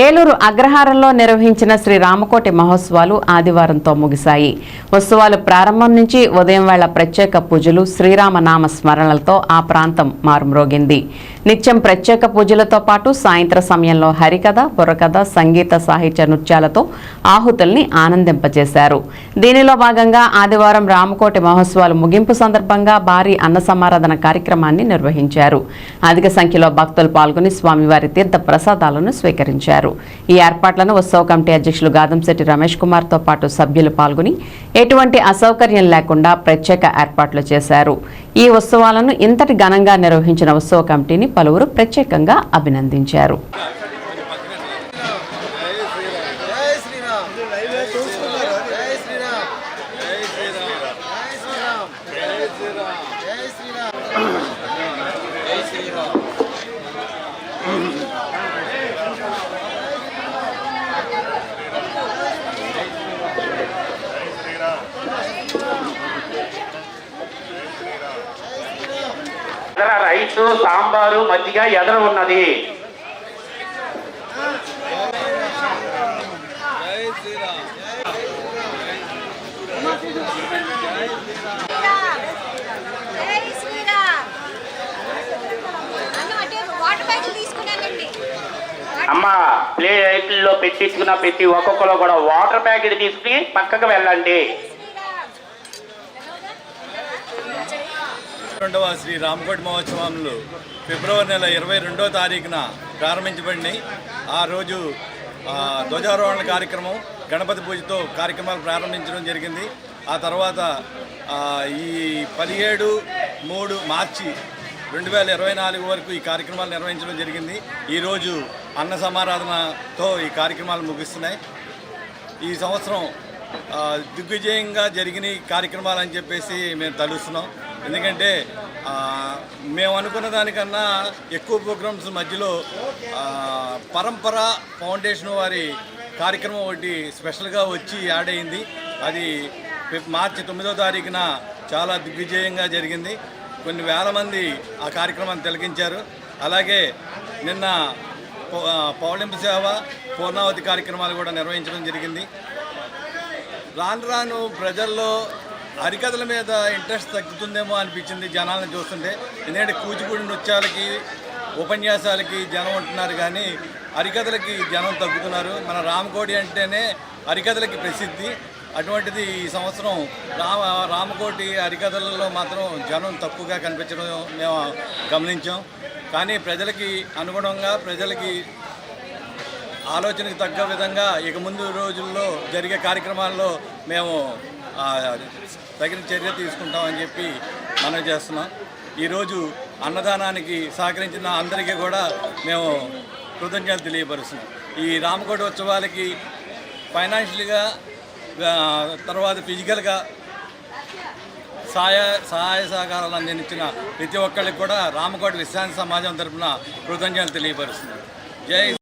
ఏలూరు అగ్రహారంలో నిర్వహించిన శ్రీ రామకోటి మహోత్సవాలు ఆదివారంతో ముగిశాయి. ఉత్సవాలు ప్రారంభం నుంచి ఉదయం వేళ ప్రత్యేక పూజలు శ్రీరామ నామ స్మరణలతో ఆ ప్రాంతం మారుమ్రోగింది. నిత్యం ప్రత్యేక పూజలతో పాటు సాయంత్ర సమయంలో హరికథ బుర్రకథ సంగీత సాహిత్య నృత్యాలతో ఆహుతుల్ని ఆనందింపజేశారు. దీనిలో భాగంగా ఆదివారం రామకోటి మహోత్సవాలు ముగింపు సందర్భంగా భారీ అన్న సమారాధన కార్యక్రమాన్ని నిర్వహించారు. అధిక సంఖ్యలో భక్తులు పాల్గొని స్వామివారి తీర్థ ప్రసాదాలను స్వీకరించారు. ఈ ఏర్పాట్లను ఉత్సవ కమిటీ అధ్యక్షులు గాదంశెట్టి రమేష్ కుమార్తో పాటు సభ్యులు పాల్గొని ఎటువంటి అసౌకర్యం లేకుండా ప్రత్యేక ఏర్పాట్లు చేశారు. ఈ ఉత్సవాలను ఇంతటి ఘనంగా నిర్వహించిన ఉత్సవ కమిటీని పలువురు ప్రత్యేకంగా అభినందించారు జై శ్రీరామ్ చూస్తున్నారు జై శ్రీరామ్ జై శ్రీరామ్ జై శ్రీరామ్ జై శ్రీరామ్ జై శ్రీరామ్ జై శ్రీరామ్ ఎదర రైసు సాంబారు మజ్జిగ ఎదర ఉన్నది. జై ప్లే అన్న అమ్మ ప్లేట్లో పెట్టించుకున్న ప్రతి ఒక్కొక్కరు కూడా వాటర్ ప్యాకెట్ తీసుకుని పక్కకు వెళ్ళండి. రెండవ శ్రీ రామకోటి మహోత్సవంలో ఫిబ్రవరి నెల ఇరవై రెండవ తారీఖున ప్రారంభించబడినాయి. ఆ రోజు ధ్వజారోహణ కార్యక్రమం గణపతి పూజతో కార్యక్రమాలు ప్రారంభించడం జరిగింది. ఆ తర్వాత ఈ పదిహేడు మూడు మార్చి రెండు వేల ఇరవై నాలుగు వరకు ఈ కార్యక్రమాలు నిర్వహించడం జరిగింది. ఈరోజు అన్న సమారాధనతో ఈ కార్యక్రమాలు ముగిస్తున్నాయి. ఈ సంవత్సరం దిగ్విజయంగా జరిగిన ఈ కార్యక్రమాలు అని చెప్పేసి మేము తలుస్తున్నాం. ఎందుకంటే మేము అనుకున్న దానికన్నా ఎక్కువ ప్రోగ్రామ్స్ మధ్యలో పరంపర ఫౌండేషన్ వారి కార్యక్రమం ఒకటి స్పెషల్గా వచ్చి యాడ్ అయింది. అది మార్చి తొమ్మిదో తారీఖున చాలా దిగ్విజయంగా జరిగింది. కొన్ని వేల మంది ఆ కార్యక్రమాన్ని తిలకించారు. అలాగే నిన్న పౌ- పౌళింపు సేవ పూర్ణావతి కార్యక్రమాలు కూడా నిర్వహించడం జరిగింది. రాను రాను ప్రజల్లో హరికథల మీద ఇంట్రెస్ట్ తగ్గుతుందేమో అనిపించింది. జనాలను చూస్తుంటే ఎందుకంటే కూచిపూడి నృత్యాలకి ఉపన్యాసాలకి జనం ఉంటున్నారు కానీ హరికథలకి జనం తగ్గుతున్నారు. మన రామకోటి అంటేనే హరికథలకి ప్రసిద్ధి. అటువంటిది ఈ సంవత్సరం రామ రామకోటి హరికథలలో మాత్రం జనం తక్కువగా కనిపించడం మేము గమనించాం. కానీ ప్రజలకి అనుగుణంగా ప్రజలకి ఆలోచనకు తగ్గ విధంగా ఇక ముందు రోజుల్లో జరిగే కార్యక్రమాల్లో మేము తగిన చర్య తీసుకుంటామని చెప్పి మనం చేస్తున్నాం. ఈరోజు అన్నదానానికి సహకరించిన అందరికీ కూడా మేము కృతజ్ఞతలు తెలియపరుస్తున్నాం. ఈ రామకోట ఉత్సవాలకి ఫైనాన్షియల్గా తర్వాత ఫిజికల్గా సహాయ సహాయ సహకారాలు అందించిన ప్రతి ఒక్కరికి కూడా రామకోట విశ్రాంతి సమాజం తరఫున కృతజ్ఞతలు తెలియపరుస్తున్నాం. జై